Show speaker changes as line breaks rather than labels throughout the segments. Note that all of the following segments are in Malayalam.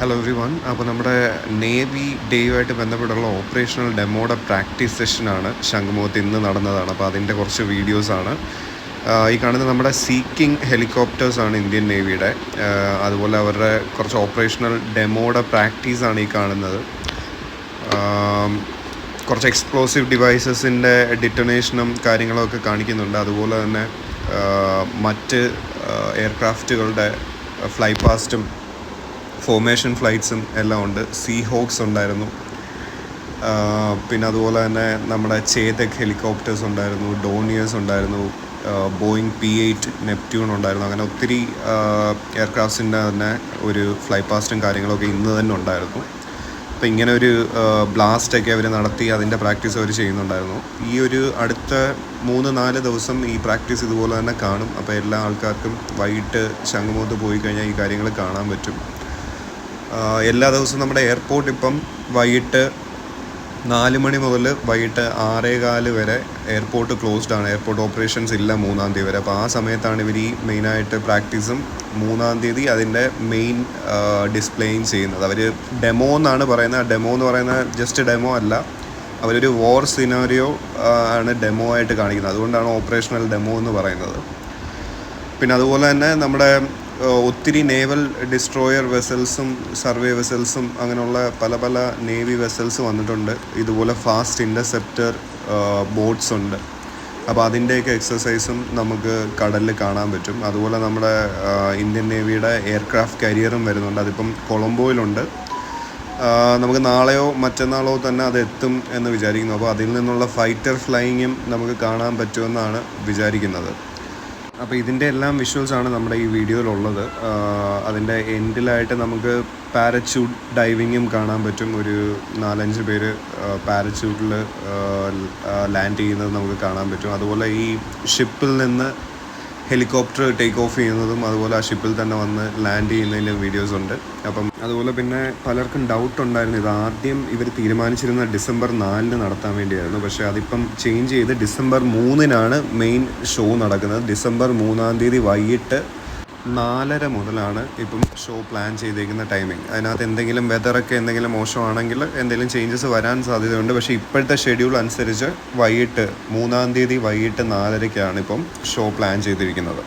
ഹലോ എവ്രി വൺ അപ്പോൾ നമ്മുടെ നേവി ഡേയുമായിട്ട് ബന്ധപ്പെട്ടുള്ള ഓപ്പറേഷണൽ ഡെമോയുടെ പ്രാക്ടീസ് സെഷനാണ് ശംഖുമുഖത്ത് ഇന്ന് നടന്നതാണ്. അപ്പോൾ അതിന്റെ കുറച്ച് വീഡിയോസാണ് ഈ കാണുന്ന നമ്മുടെ സീക്കിംഗ് ഹെലികോപ്റ്റേഴ്സാണ് ഇന്ത്യൻ നേവിയുടെ അതുപോലെ അവരുടെ കുറച്ച് ഓപ്പറേഷണൽ ഡെമോയുടെ പ്രാക്ടീസാണ് ഈ കാണുന്നത്. കുറച്ച് എക്സ്പ്ലോസീവ് ഡിവൈസസിന്റെ ഡിറ്റൊനേഷനും കാര്യങ്ങളൊക്കെ കാണിക്കുന്നുണ്ട്. അതുപോലെ തന്നെ മറ്റ് എയർക്രാഫ്റ്റുകളുടെ ഫ്ലൈ പാസ്റ്റും ഫോർമേഷൻ ഫ്ലൈറ്റ്സും എല്ലാം ഉണ്ട്. സീ ഹോക്സ് ഉണ്ടായിരുന്നു പിന്നെ അതുപോലെ തന്നെ നമ്മുടെ ചേതക് ഹെലികോപ്റ്റേഴ്സ് ഉണ്ടായിരുന്നു ഡോണിയേഴ്സ് ഉണ്ടായിരുന്നു ബോയിങ് പി എയ്റ്റ് നെപ്റ്റ്യൂൺ ഉണ്ടായിരുന്നു. അങ്ങനെ ഒത്തിരി എയർക്രാഫ്റ്റ്സിന്റെ തന്നെ ഒരു ഫ്ലൈ പാസ്റ്റും കാര്യങ്ങളൊക്കെ ഇന്ന് തന്നെ ഉണ്ടായിരുന്നു. അപ്പോൾ ഇങ്ങനെ ഒരു ബ്ലാസ്റ്റൊക്കെ അവർ നടത്തി അതിന്റെ പ്രാക്ടീസ് അവർ ചെയ്യുന്നുണ്ടായിരുന്നു. ഈ ഒരു അടുത്ത മൂന്ന് നാല് ദിവസം ഈ പ്രാക്ടീസ് ഇതുപോലെ തന്നെ കാണും. അപ്പോൾ എല്ലാ ആൾക്കാർക്കും വൈകിട്ട് ശംഖുമുഖത്ത് പോയി കഴിഞ്ഞാൽ ഈ കാര്യങ്ങൾ കാണാൻ പറ്റും. എല്ലാ ദിവസവും നമ്മുടെ എയർപോർട്ട് ഇപ്പം വൈകിട്ട് നാല് മണി മുതൽ വൈകിട്ട് ആറേകാൽ വരെ എയർപോർട്ട് ക്ലോസ്ഡ് ആണ്. എയർപോർട്ട് ഓപ്പറേഷൻസ് ഇല്ല മൂന്നാം തീയതി വരെ. അപ്പോൾ ആ സമയത്താണ് ഇവർ ഈ മെയിനായിട്ട് പ്രാക്ടീസും മൂന്നാം തീയതി അതിന്റെ മെയിൻ ഡിസ്പ്ലേയും ചെയ്യുന്നത്. അവർ ഡെമോ എന്നാണ് പറയുന്നത്. ഡെമോ എന്ന് പറയുന്ന ജസ്റ്റ് ഡെമോ അല്ല. അവരൊരു വോർ സിനാരിയോ ആണ് ഡെമോ ആയിട്ട് കാണിക്കുന്നത്. അതുകൊണ്ടാണ് ഓപ്പറേഷണൽ ഡെമോ എന്ന് പറയുന്നത്. പിന്നെ അതുപോലെ തന്നെ നമ്മുടെ ഒത്തിരി നേവൽ ഡിസ്ട്രോയർ വെസൽസും സർവേ വെസൽസും അങ്ങനെയുള്ള പല പല നേവി വെസൽസ് വന്നിട്ടുണ്ട്. ഇതുപോലെ ഫാസ്റ്റ് ഇന്റർസെപ്റ്റർ ബോട്ട്സ് ഉണ്ട്. അപ്പോൾ അതിന്റെയൊക്കെ എക്സസൈസും നമുക്ക് കടലിൽ കാണാൻ പറ്റും. അതുപോലെ നമ്മുടെ ഇന്ത്യൻ നേവിയുടെ എയർക്രാഫ്റ്റ് കരിയറും വരുന്നുണ്ട്. അതിപ്പം കൊളംബോയിലുണ്ട്. നമുക്ക് നാളെയോ മറ്റന്നാളോ തന്നെ അത് എത്തും എന്ന് വിചാരിക്കുന്നു. അപ്പോൾ അതിൽ നിന്നുള്ള ഫൈറ്റർ ഫ്ലൈയിങ്ങും നമുക്ക് കാണാൻ പറ്റുമെന്നാണ് വിചാരിക്കുന്നത്. അപ്പോൾ ഇതിന്റെ എല്ലാം വിഷ്വൽസ് ആണ് നമ്മുടെ ഈ വീഡിയോയിലുള്ളത്. അതിന്റെ എൻഡിലായിട്ട് നമുക്ക് പാരച്യൂട്ട് ഡൈവിങ്ങും കാണാൻ പറ്റും. ഒരു നാലഞ്ച് പേര് പാരച്യൂട്ടിൽ ലാൻഡ് ചെയ്യുന്നത് നമുക്ക് കാണാൻ പറ്റും. അതുപോലെ ഈ ഷിപ്പിൽ നിന്ന് ഹെലികോപ്റ്റർ ടേക്ക് ഓഫ് ചെയ്യുന്നതും അതുപോലെ ആ ഷിപ്പിൽ തന്നെ വന്ന് ലാൻഡ് ചെയ്യുന്നതിന്റെ വീഡിയോസ് ഉണ്ട്. അപ്പം അതുപോലെ പിന്നെ പലർക്കും ഡൗട്ട് ഉണ്ടായിരുന്നു. ഇത് ആദ്യം ഇവർ തീരുമാനിച്ചിരുന്ന ഡിസംബർ നാലിന് നടത്താൻ വേണ്ടിയായിരുന്നു. പക്ഷേ അതിപ്പം ചേഞ്ച് ചെയ്ത് ഡിസംബർ മൂന്നിനാണ് മെയിൻ ഷോ നടക്കുന്നത്. ഡിസംബർ മൂന്നാം തീയതി വൈകിട്ട് നാലര മുതലാണ് ഇപ്പം ഷോ പ്ലാൻ ചെയ്തേക്കുന്ന ടൈമിംഗ് അതിനകത്ത് എന്തെങ്കിലും വെതറൊക്കെ എന്തെങ്കിലും മോശമാണെങ്കിൽ എന്തെങ്കിലും ചേഞ്ചസ് വരാൻ സാധ്യതയുണ്ട്. പക്ഷേ ഇപ്പോഴത്തെ ഷെഡ്യൂൾ അനുസരിച്ച് വൈകിട്ട് മൂന്നാം തീയതി വൈകിട്ട് നാലരയ്ക്കാണ് ഇപ്പം ഷോ പ്ലാൻ ചെയ്തിരിക്കുന്നത്.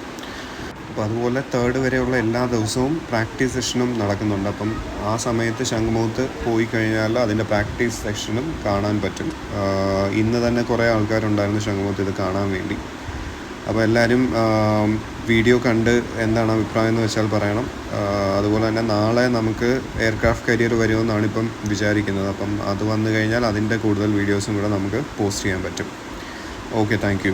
അപ്പോൾ അതുപോലെ തേർഡ് വരെയുള്ള എല്ലാ ദിവസവും പ്രാക്ടീസ് സെഷനും നടക്കുന്നുണ്ട്. അപ്പം ആ സമയത്ത് ശംഖുമുഖത്ത് പോയി കഴിഞ്ഞാൽ അതിന്റെ പ്രാക്ടീസ് സെഷനും കാണാൻ പറ്റും. ഇന്ന് തന്നെ കുറേ ആൾക്കാരുണ്ടായിരുന്നു ശംഖുമുഖത്ത് ഇത് കാണാൻ വേണ്ടി. അപ്പോൾ എല്ലാവരും വീഡിയോ കണ്ട് എന്താണ് അഭിപ്രായം എന്ന് വെച്ചാൽ പറയണം. അതുപോലെ തന്നെ നാളെ നമുക്ക് എയർക്രാഫ്റ്റ് കരിയർ വരുമെന്നാണ് ഇപ്പം വിചാരിക്കുന്നത്. അപ്പം അത് വന്നു കഴിഞ്ഞാൽ അതിന്റെ കൂടുതൽ വീഡിയോസും കൂടെ നമുക്ക് പോസ്റ്റ് ചെയ്യാൻ പറ്റും. ഓക്കെ താങ്ക്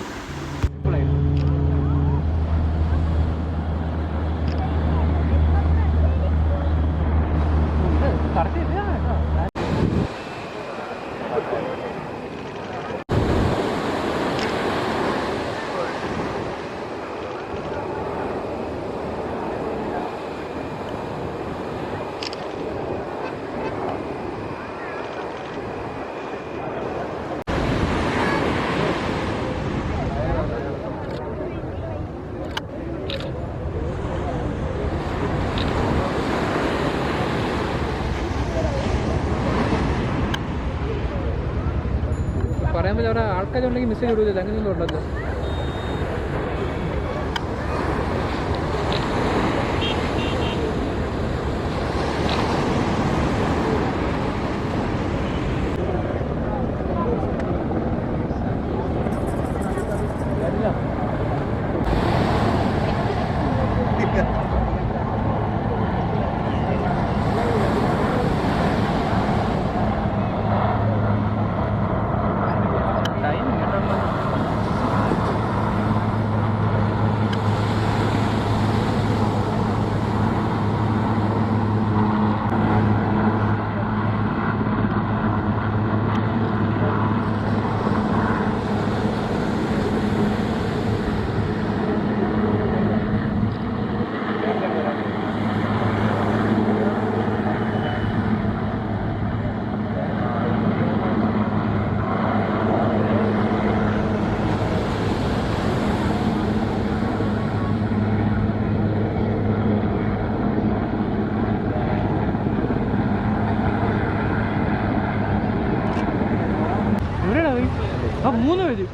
ആൾക്കാരുണ്ടെങ്കിൽ മെസ്സേജ് കൊടുക്കില്ല അങ്ങനെയൊന്നും ഉണ്ടല്ലോ മൂന്ന് പേര്